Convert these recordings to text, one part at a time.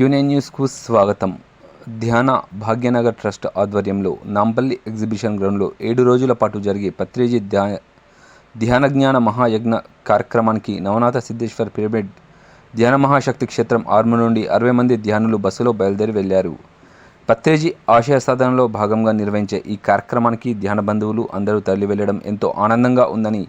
క్యూనే న్యూస్కు స్వాగతం. ధ్యాన భాగ్యనగర్ ట్రస్ట్ ఆధ్వర్యంలో నాంపల్లి ఎగ్జిబిషన్ గ్రౌండ్లో ఏడు రోజుల పాటు జరిగే పత్రేజి ధ్యా ధ్యాన జ్ఞాన మహాయజ్ఞ కార్యక్రమానికి నవనాథ సిద్ధేశ్వర్ పిరమిడ్ ధ్యాన మహాశక్తి క్షేత్రం ఆర్ము నుండి అరవై మంది ధ్యానులు బస్సులో బయలుదేరి వెళ్ళారు పత్రేజీ ఆశయ సాధనలో భాగంగా నిర్వహించే ఈ కార్యక్రమానికి ధ్యాన బంధువులు అందరూ తరలి వెళ్ళడం ఎంతో ఆనందంగా ఉందని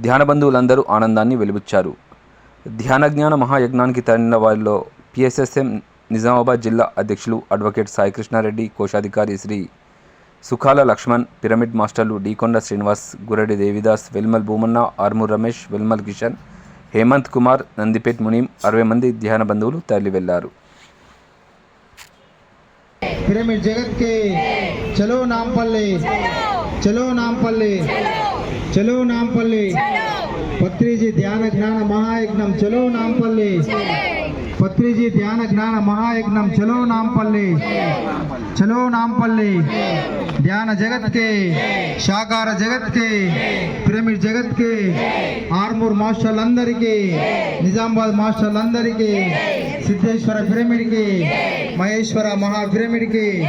ధ్యాన బంధువులందరూ ఆనందాన్ని వెలిబుచ్చారు. ధ్యాన జ్ఞాన మహాయజ్ఞానికి తరలిన వారిలో పిఎస్ఎస్ఎం నిజామాబాద్ జిల్లా అధ్యక్షులు అడ్వకేట్ సాయికృష్ణారెడ్డి కోశాధికారి శ్రీ సుఖాల లక్ష్మణ్ పిరమిడ్ మాస్టర్లు డీకొండ శ్రీనివాస్ గురడి దేవిదాస్ వెల్మల్ భూమన్న ఆర్మూర్ రమేష్ వెల్మల్ కిషన్ హేమంత్ కుమార్ నందిపేట్ మునీం అరవై మంది ధ్యాన బంధువులు తరలి వెళ్ళారు. ధ్యాన జ్ఞాన మహాయజ్ఞం చలో నాంపల్లి. పత్రిజీ ధ్యాన జ్ఞాన మహాయజ్ఞం చలో నాంపల్లి. చలో నాంపల్లి. ధ్యాన జగత్కి. శాకార జగత్కి. పిరమిడ్ జగత్కి. ఆర్మూర్ మాస్టర్లందరికీ. నిజామాబాద్ మాస్టర్లందరికీ. సిద్ధేశ్వర పిరమిడ్కి. మహేశ్వర మహా పిరమిడ్కి